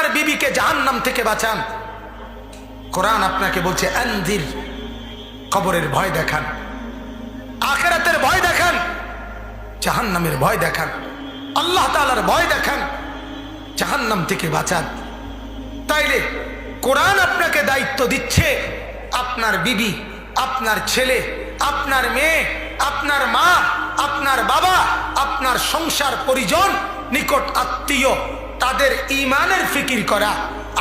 আপনার বিবিকে জাহান্নাম থেকে বাঁচান। কোরআন আপনাকে বলছে, আন্দির, কবরের ভয় দেখান। আখেরাতের ভয় দেখান। জাহান্নামের ভয় দেখান। আল্লাহ তাআলার ভয় দেখান। জাহান্নাম থেকে বাঁচান। তাইলে কোরআন আপনাকে দায়িত্ব দিচ্ছে, আপনার বিবি, আপনার ছেলে, আপনার মেয়ে, আপনার মা, আপনার বাবা, আপনার সংসার পরিজন, নিকট আত্মীয় তাদের ইমানের ফিকির করা,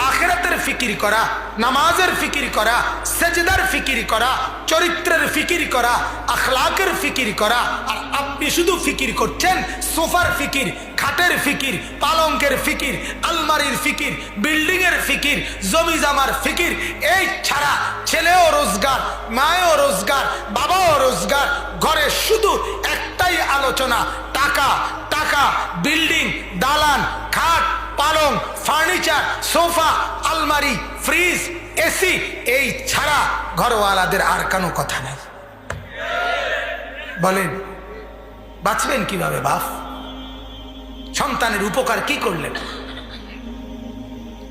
আখেরাতের ফিকির করা, নামাজের ফিকির করা, সেজদার ফিকির করা, চরিত্রের ফিকির করা, আখলাকের ফিকির করা, আর আপনি শুধু ফিকির করছেন, সোফার ফিকির, খাটের ফিকির, পালঙ্কের ফিকির, আলমারির ফিকির, বিল্ডিংয়ের ফিকির, জমি জামার ফিকির, এই ছাড়া ছেলেও রোজগার, মায়েও রোজগার, বাবাও রোজগার, ঘরে শুধু একটাই আলোচনা, টাকা টাকা, বিল্ডিং, দালান পালং, ফার্নিচার, সোফা, আলমারি, ফ্রিজ, এসি, এই ছাড়া ঘরওয়ালাদের আর কোনো কথা নেই। বলেন, বাঁচবেন কীভাবে বাপ? সন্তানের উপকার কি করলেন?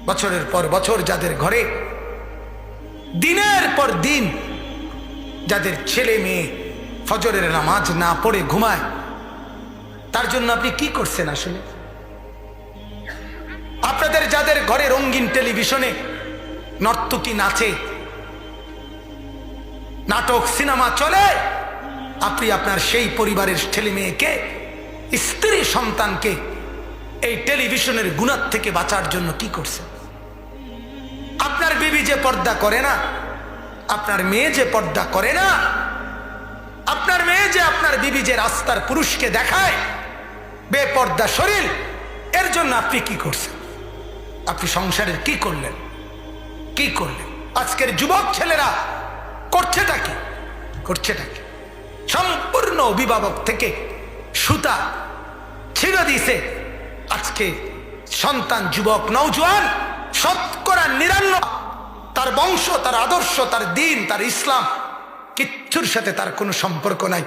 বছরের পর বছর যাদের ঘরে, দিনের পর দিন যাদের ছেলে মেয়ে ফজরের নামাজ না পড়ে ঘুমায়, তার জন্য আপনি কি করছেন আসলে? আপনাদের যাদের ঘরে রঙিন টেলিভিশনে নর্তকী নাচে, নাটক, সিনেমা চলে, আপনি আপনার সেই পরিবারের ছেলে মেয়েকে, স্ত্রী সন্তানকে এই টেলিভিশনের গুণার থেকে বাঁচার জন্য কি করছে আপনার বিবি যে পর্দা করে না, আপনার মেয়ে যে পর্দা করে না, আপনার মেয়ে যে আপনার বিবি যে রাস্তার পুরুষকে দেখায়, বেপর্দা শরীর, এর জন্য আপনি কি করছেন? আপনি সংসারের কি করলেন? কি করলেন? আজকের যুবক ছেলেরা করছেটা কি? করছেটা কি? সম্পূর্ণ অভিভাবক থেকে সুতা ছিঁড়ে দিছে। আজকে সন্তান যুবক নৌজওয়ান শতকরা নিরান্ন। তার বংশ, তার আদর্শ, তার দিন, তার ইসলাম কিচ্ছুর সাথে তার কোনো সম্পর্ক নাই।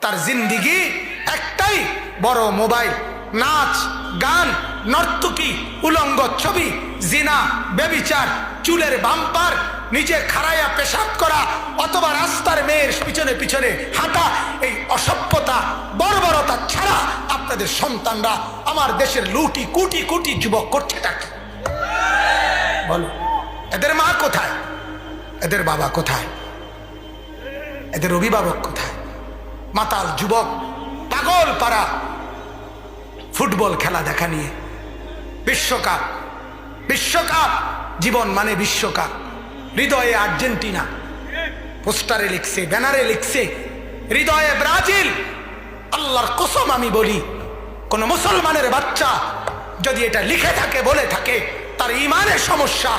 তার জিন্দিগি একটাই, বড় মোবাইল, নাচ, গান নর্তকী, উলঙ্গ ছবি, জিনা, বেবিচার, চুলের বাম্পার, নিজে খাড়াইয়া পেশাব করা, অথবা রাস্তার মেয়ের পিছনে পিছনে হাঁটা, এই অসভ্যতা, বর্বরতা ছাড়া আপনাদের সন্তানরা আমার দেশের লুটি কুটি কুটি যুবক করছে তাকে বলো, এদের মা কোথায়? এদের বাবা কোথায়? এদের অভিভাবক কোথায়? মাতাল যুবক পাগল পাড়া ফুটবল খেলা দেখা নিয়ে বিশ্বকাপ। বিশ্বকাপ জীবন মানে বিশ্বকাপ। হৃদয়ে আর্জেন্টিনা। পোস্টারে লিখছে, ব্যানারে লিখছে, হৃদয়ে ব্রাজিল। আল্লাহর কসম আমি বলি, কোন মুসলমানের বাচ্চা যদি এটা লিখে থাকে, বলে থাকে, তার ইমানের সমস্যা,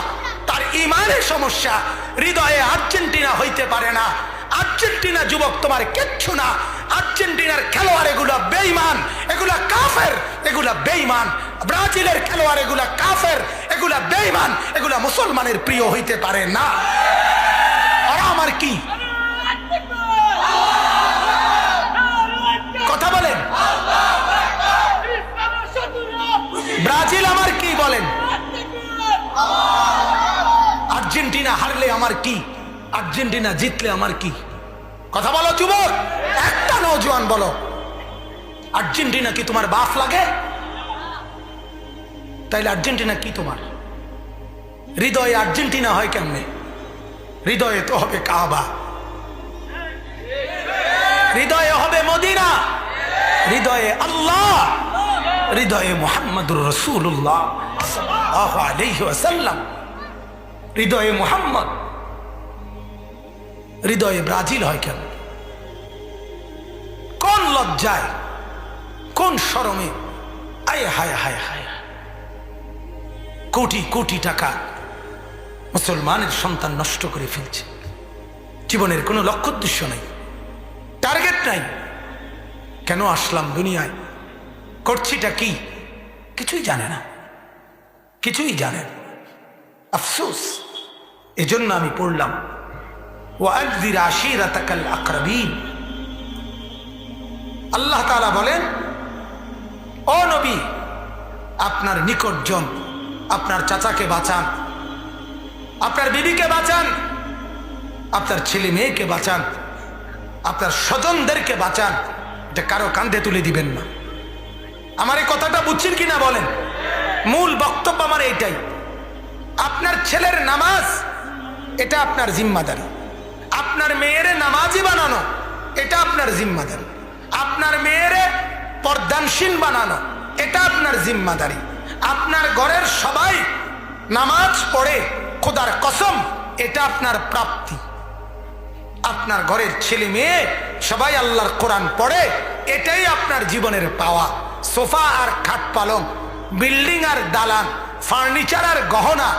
তার ইমানের সমস্যা, হৃদয়ে আর্জেন্টিনা হইতে পারে না। আর্জেন্টিনা যুবক, তোমার কিচ্ছু না। আর্জেন্টিনার খেলোয়াড় এগুলা বেইমান এগুলা কাফের, এগুলা বেইমান ব্রাজিলের খেলোয়াড় এগুলা কাফের, এগুলা বেইমান এগুলা মুসলমানের প্রিয় হইতে পারে না। আমার কি? কথা বলেন। ব্রাজিল আমার কি বলেন? আর্জেন্টিনা হারলে আমার কি? আর্জেন্টিনা জিতলে আমার কি? কথা বলো, যুবক। একটা নৌজওয়ান বলো। আর্জেন্টিনা কি তোমার বাপ লাগে? তাইলে আর্জেন্টিনা কি তোমার? হৃদয়ে আর্জেন্টিনা হয় কেমনে? হৃদয়ে তো হবে কাবা। হৃদয়ে হবে মদিনা। হৃদয়ে আল্লাহ। হৃদয়ে মোহাম্মদুর রসুল্লাহ হৃদয়ে মোহাম্মদ। হৃদয়ে ব্রাজিল হয় কোন লজ্জায় কোন সরমে আয় হায় হায় হায়। কোটি কোটি টাকা মুসলমানের সন্তান নষ্ট করে ফেলছে। জীবনের কোনো লক্ষ্য উদ্দেশ্য নেই, টার্গেট নাই। কেন আসলাম দুনিয়ায়? করছিটা কি? কিছুই জানে না। কিছুই জানে আফসোস, এজন্য আমি পড়লাম ওয়াকদির আশিরাতাকাল আকরাবিন। আল্লাহ তাআলা বলেন, ও নবী, আপনার নিকটজন আপনার চাচাকে বাঁচান, আপনার বিবিকে বাঁচান, আপনার ছেলে মেয়েকে বাঁচান, আপনার স্বজনদেরকে বাঁচান, এটা কারও কান্ধে তুলে দিবেন না। আমার এই কথাটা বুঝছেন কিনা বলেন? মূল বক্তব্য আমার এইটাই। আপনার ছেলের নামাজ, এটা আপনার জিম্মাদারি। আপনার মেয়ের নামাজই বানানো, এটা আপনার জিম্মাদারি। আপনার মেয়ের পর্দানসীন বানানো, এটা আপনার জিম্মাদারি। আপনার ঘরের সবাই নামাজ পড়ে, খোদার কসম, এটা আপনার প্রাপ্তি। আপনার ঘরের ছেলে মেয়ে সবাই আল্লাহর কোরআন পড়ে, এটাই আপনার জীবনের পাওয়া। সোফা আর খাট পালং, বিল্ডিং আর দালান, ফার্নিচার আর গহনা,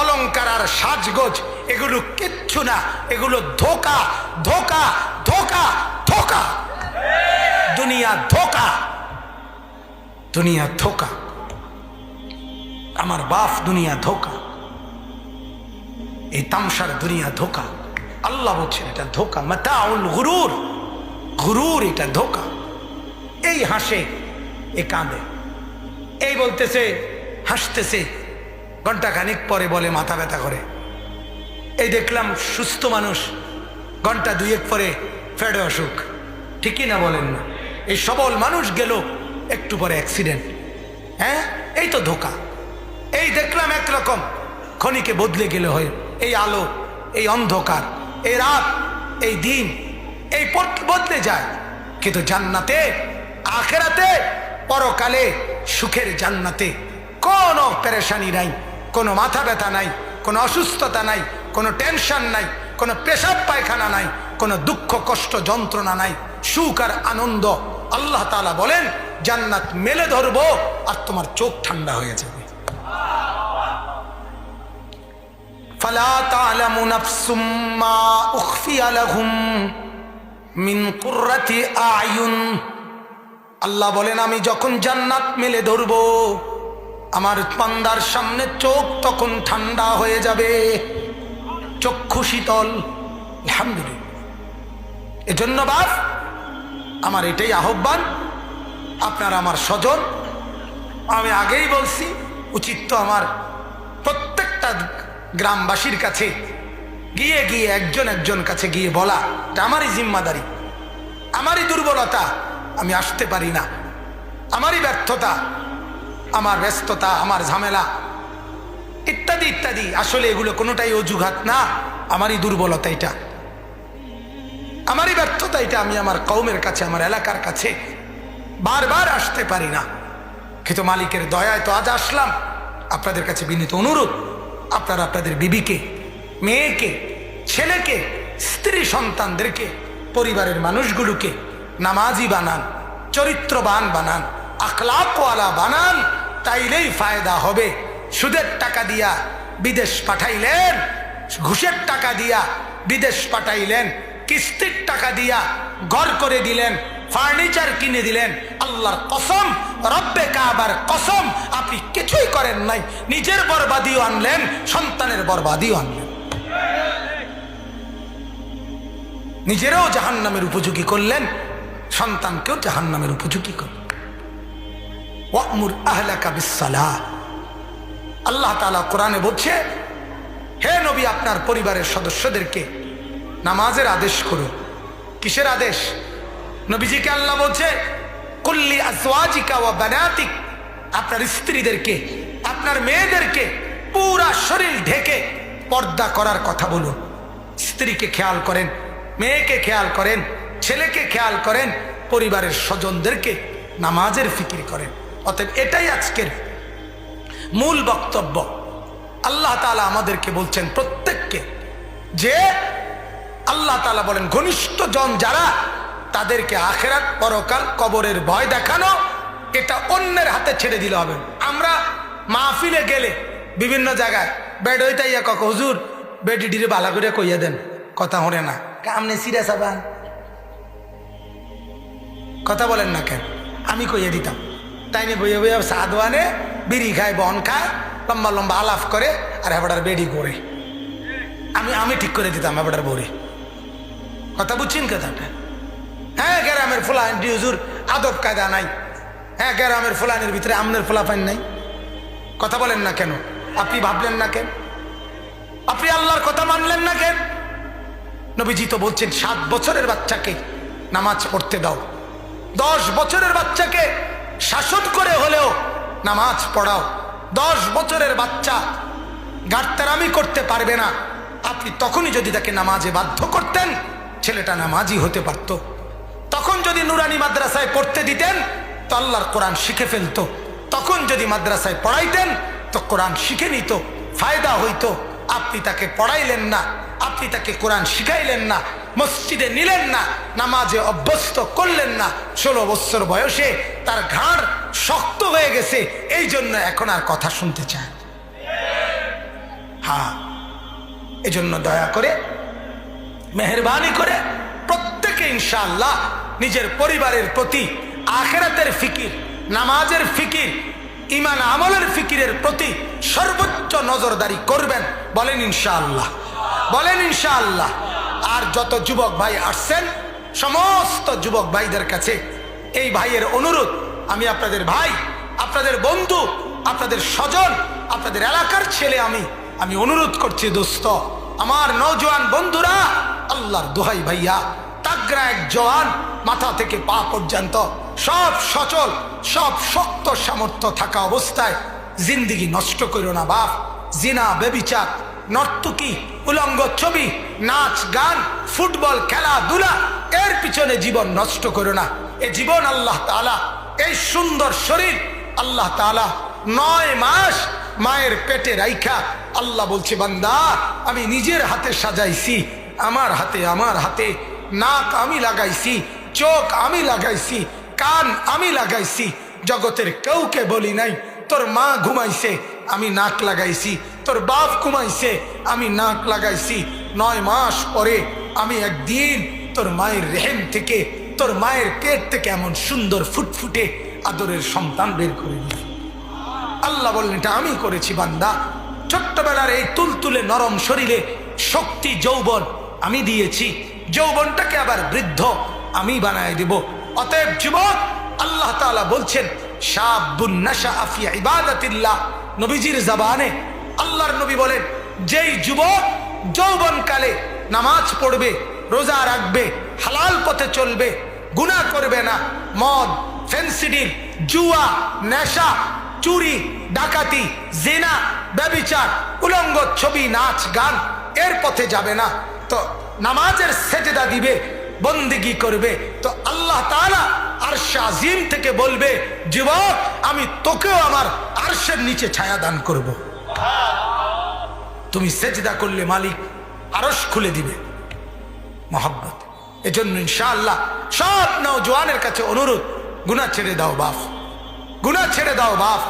অলংকার আর সাজগোজ, এগুলো কিচ্ছু না, এগুলো ধোকা ধোকা ধোকা ধোকা। দুনিয়া ধোকা। দুনিয়া ধোকা। আমার বাপ দুনিয়া ধোকা। এই তামসার দুনিয়া ধোকা। আল্লাহ বলছেন, এটা ধোকা। মাতাউল গুরুর। গুরুর এটা ধোকা। এই হাসে, এ কাঁদে। এই বলতেছে, হাসতেছে। ঘণ্টা খানিক পরে বলে, মাথা ব্যথা করে। এই দেখলাম, সুস্থ মানুষ। ঘণ্টা দুয়েক পরে ফেডে অসুখ। ঠিকই না বলেন না। এই সবল মানুষ গেল একটু পরে অ্যাক্সিডেন্ট হ্যাঁ? এই তো ধোকা। এই দেখলাম একরকম। খনিকে বদলে গেলে হয়ে। এই আলো, এই অন্ধকার, এই রাত, এই দিন, এই বদলে যায়। কিন্তু জান্নাতে, আখেরাতে, পরকালে, সুখের জান্নাতে কোনো পেরেশানি নাই, কোনো মাথা ব্যথা নাই, কোনো অসুস্থতা নাই, কোনো টেনশন নাই, কোনো পেশাব পায়খানা নাই, কোনো দুঃখ কষ্ট যন্ত্রণা নাই, সুখ আর আনন্দ আল্লাহ তালা বলেন জান্নাত মেলে ধরবো আর তোমার চোখ ঠান্ডা হয়ে যাবে فلا تعلم نفس ما أخفي لهم من قرة أعين আল্লাহ বলেন আমি যখন জান্নাত মেলে ধরবো আমার পান্দার সামনে চোখ তখন ঠান্ডা হয়ে যাবে চক্ষু শীতল আলহামদুলিল্লাহ এজন্য বাপ আমার এটাই আহ্বান। আপনার আমার স্বজন। আমি আগেই বলছি, উচিত তো আমার প্রত্যেকটা গ্রামবাসীর কাছে গিয়ে গিয়ে একজন একজন কাছে গিয়ে বলা। এটা আমারই জিম্মাদারি। আমারই দুর্বলতা। আমি আসতে পারি না। আমারই ব্যর্থতা। আমার ব্যস্ততা, আমার ঝামেলা। ইত্যাদি ইত্যাদি। আসলে এগুলো কোনোটাই অজুঘাত না। আমারই দুর্বলতা এটা। আমারই ব্যর্থতা এটা, আমি আমার কৌমের কাছে, আমার এলাকার কাছে বারবার আসতে পারি না। কিন্তু মালিকের দয়ায় তো আজ আসলাম। আপনাদের কাছে বিনীত অনুরোধ, আপনারা আপনাদের বিবিকে, মেয়েকে, ছেলেকে, স্ত্রী সন্তানদেরকে, পরিবারের মানুষগুলোকে নামাজি বানান, চরিত্রবান বানান, আখলাকওয়ালা বানান, তাইলেই ফায়দা হবে। সুদের টাকা দিয়া বিদেশ পাঠাইলেন, ঘুষের টাকা দিয়া বিদেশ পাঠাইলেন কিস্তির টাকা দিয়া ঘর করে দিলেন ফার্নিচার কিনে দিলেন, আল্লাহর কসম, রব্বে কাবার কসম, আপনি কিছুই করেন নাই, নিজের বরবাদিও আনলেন, সন্তানের বরবাদিও আনলেন। নিজেরাও জাহান নামের উপযোগী করলেন, সন্তানকেও জাহান নামের উপযোগী করলেন। আল্লাহ কোরআনে বলছে, হে নবী, আপনার পরিবারের সদস্যদেরকে নামাজের আদেশ করুন কিসের আদেশ? নবীজিকে আল্লাহ বলছে, কুল্লি আজওয়াজিকা ওয়া বানাতিক। আপনার স্ত্রীদেরকে, আপনার মেয়েদেরকে পুরা শরীর ঢেকে পর্দা করার কথা বলুন। স্ত্রীকে খেয়াল করেন, মেয়েকে খেয়াল করেন, ছেলেকে খেয়াল করেন, পরিবারের স্বজনদেরকে নামাজের ফিকির করেন। অতএব এটাই আজকের মূল বক্তব্য। আল্লাহ তালা আমাদেরকে বলছেন, প্রত্যেককে যে আল্লাহ তালা বলেন ঘনিষ্ঠ জন যারা তাদেরকে আখেরাত পরকাল কবরের ভয় দেখানো এটা অন্যের হাতে ছেড়ে দিলে হবে। আমরা মাহফিলে গেলে বিভিন্ন জায়গায় বেড হইতে ইয়া কক হুজুর বেডি ডিরে বালা করে কইয়া দেন। কথা হরে না। কামনে সিরিয়াস আবান কথা বলেন না কেন? আমি কইয়া দিতাম। তাই নিয়ে বইয়ে বইয়ে সাদওয়ানে বিড়ি খায় বন খায় লম্বা লম্বা আলাপ করে আর হেবাটার বেডি করে আমি আমি ঠিক করে দিতাম হেবাটার বরে কথা বুঝছেন কথাটা হ্যাঁ গ্রামের ফুলান হুজুর, আদব কায়দা নাই। হ্যাঁ গ্রামের ফুলানের ভিতরে আমনের ফুলাফান নাই। কথা বলেন না কেন? আপনি ভাবলেন না কেন? আপনি আল্লাহর কথা মানলেন না কেন? নবীজি তো বলছেন, সাত বছরের বাচ্চাকে নামাজ পড়তে দাও। দশ বছরের বাচ্চাকে শাসন করে হলেও নামাজ পড়াও। দশ বছরের বাচ্চা গাড়তারামি করতে পারবে না। আপনি তখনই যদি তাকে নামাজে বাধ্য করতেন ছেলেটা নামাজই হতে পারত। তখন যদি নুরানি মাদ্রাসায় পড়তে দিতেন, তো আল্লাহর কোরআন শিখে ফেলত। তখন যদি মাদ্রাসায় পড়াইতেন, তো কোরআন শিখে নিত। ফায়দা হইতো, আপনি তাকে পড়াইলেন না, আপনি তাকে কোরআন শিখাইলেন না, মসজিদে নিলেন না, নামাজে অভ্যস্ত করলেন না, ষোলো বছর বয়সে তার ঘাড় শক্ত হয়ে গেছে, এই জন্য এখন আর কথা শুনতে চায় হ্যাঁ এজন্য দয়া করে মেহরবানি করে প্রত্যেকে ইনশাআল্লাহ নিজের পরিবারের প্রতি আখেরাতের ফিকির, নামাজের ফিকির ইমান আমলের ফিকিরের প্রতি সর্বোচ্চ নজরদারি করবেন, বলেন ইনশাআল্লাহ। বলেন ইনশাআল্লাহ। আর যত যুবক ভাই আসছেন, সমস্ত যুবক ভাইদের কাছে এই ভাইয়ের অনুরোধ, আমি আপনাদের ভাই, আপনাদের বন্ধু, আপনাদের স্বজন, আপনাদের এলাকার ছেলে আমি আমি অনুরোধ করছি দোস্ত, আমার নৌজওয়ান বন্ধুরা আল্লাহর দোহাই ভাইয়া, তাগরা এক জওয়ান, মাথা থেকে পা পর্যন্ত সব সচল, সব শক্ত সামর্থ্য থাকা অবস্থায় জিন্দিগি নষ্ট করো না বাপ। জিনা, বেবিচার, নর্তকী, উলঙ্গ ছবি, নাচ, গান, ফুটবল, খেলাধুলা, এর পিছনে জীবন নষ্ট করো না। এ জীবন আল্লাহ তালা এই সুন্দর শরীর আল্লাহ তালা নয় মাস মায়ের পেটে রাইখা আল্লাহ বলছে, বান্দা, আমি নিজের হাতে সাজাইছি আমার হাতে আমার হাতে নাক আমি লাগাইছি, চোখ আমি লাগাইছি, কান আমি লাগাইছি, জগতের কেউকে বলি নাই, তোর মা ঘুমাইছে, আমি নাক লাগাইছি, তোর বাপ ঘুমাইছে, আমি নাক লাগাইছি, নয় মাস পরে আমি একদিন তোর মায়ের রেহেম থেকে, তোর মায়ের পেট থেকে এমন সুন্দর ফুটফুটে আদরের সন্তান বের করে দিয়েছি আল্লাহ বললেন, এটা আমি করেছি, বান্দা। ছোট্টবেলার এই তুলতুলে নরম শরীরে শক্তি, যৌবন আমি দিয়েছি। যৌবনটাকে আবার বৃদ্ধ আমি বানায় দিব। অতএব যুবক, আল্লাহ তাআলা বলছেন নবীজির জবানে আল্লাহর নবী বলেন, যেই যুবক যৌবনকালে নামাজ পড়বে, রোজা রাখবে, হালাল পথে চলবে, গুনাহ করবে না, মদ, ফেন্সিডিল, জুয়া, নেশা, চুরি, ডাকাতি, জেনা, ব্যবিচার, উলঙ্গ ছবি, নাচ, গান, এর পথে যাবে না। তো নামাজের সেজদা দিবে, বন্দিগি করবে। তো আল্লাহ তাআলা আরশ আজিম থেকে বলবে, যুবক, আমি তোকেও আমার আরশের নিচে ছায়া দান করব। তুমি সেজদা করলে মালিক আরশ খুলে দিবে। মহাব্বত। এজন্য ইনশাআল্লাহ সব নওজোয়ানের কাছে অনুরোধ, গুনাহ ছেড়ে দাও বাপ। গুনাহ ছেড়ে দাও বাপ।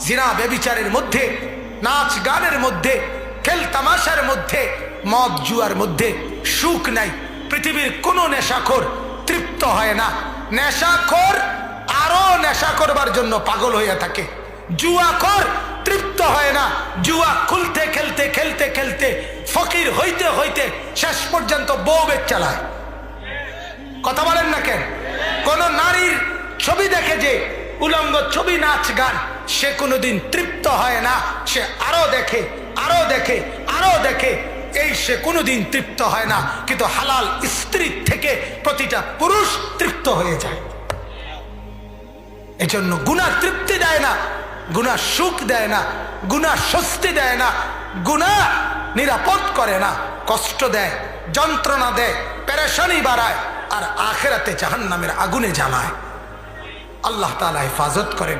জিনা বেবিচারের মধ্যে, নাচ গানের মধ্যে, খেল তামাশার মধ্যে মদ জুয়ার মধ্যে সুখ নাই, পৃথিবীর কোনো নেশাখোর তৃপ্ত হয় না। নেশাখোর আরও নেশা করবার জন্য পাগল হইয়া থাকে। জুয়াখোর তৃপ্ত হয় না। জুয়া খুলতে, খেলতে খেলতে খেলতে, ফকির হইতে হইতে শেষ পর্যন্ত বউ বেগ চালায় কথা বলেন না কেন? কোন নারীর ছবি দেখে যে উলঙ্গ ছবি নাচ গান, সে কোনোদিন তৃপ্ত হয় না। সে আরও দেখে আরও দেখে আরও দেখে এই সে কোনোদিন তৃপ্ত হয় না, কিন্তু হালাল স্ত্রীর থেকে প্রতিটা পুরুষ তৃপ্ত হয়ে যায়। এজন্য গুণা তৃপ্তি দেয় না গুণা সুখ দেয় না গুণা স্বস্তি দেয় না গুণা নিরাপদ করে না, কষ্ট দেয়, যন্ত্রণা দেয়, পেরেশানি বাড়ায়, আর আখেরাতে জাহান্নামের আগুনে জ্বালায়। আল্লাহ তালা হেফাজত করেন।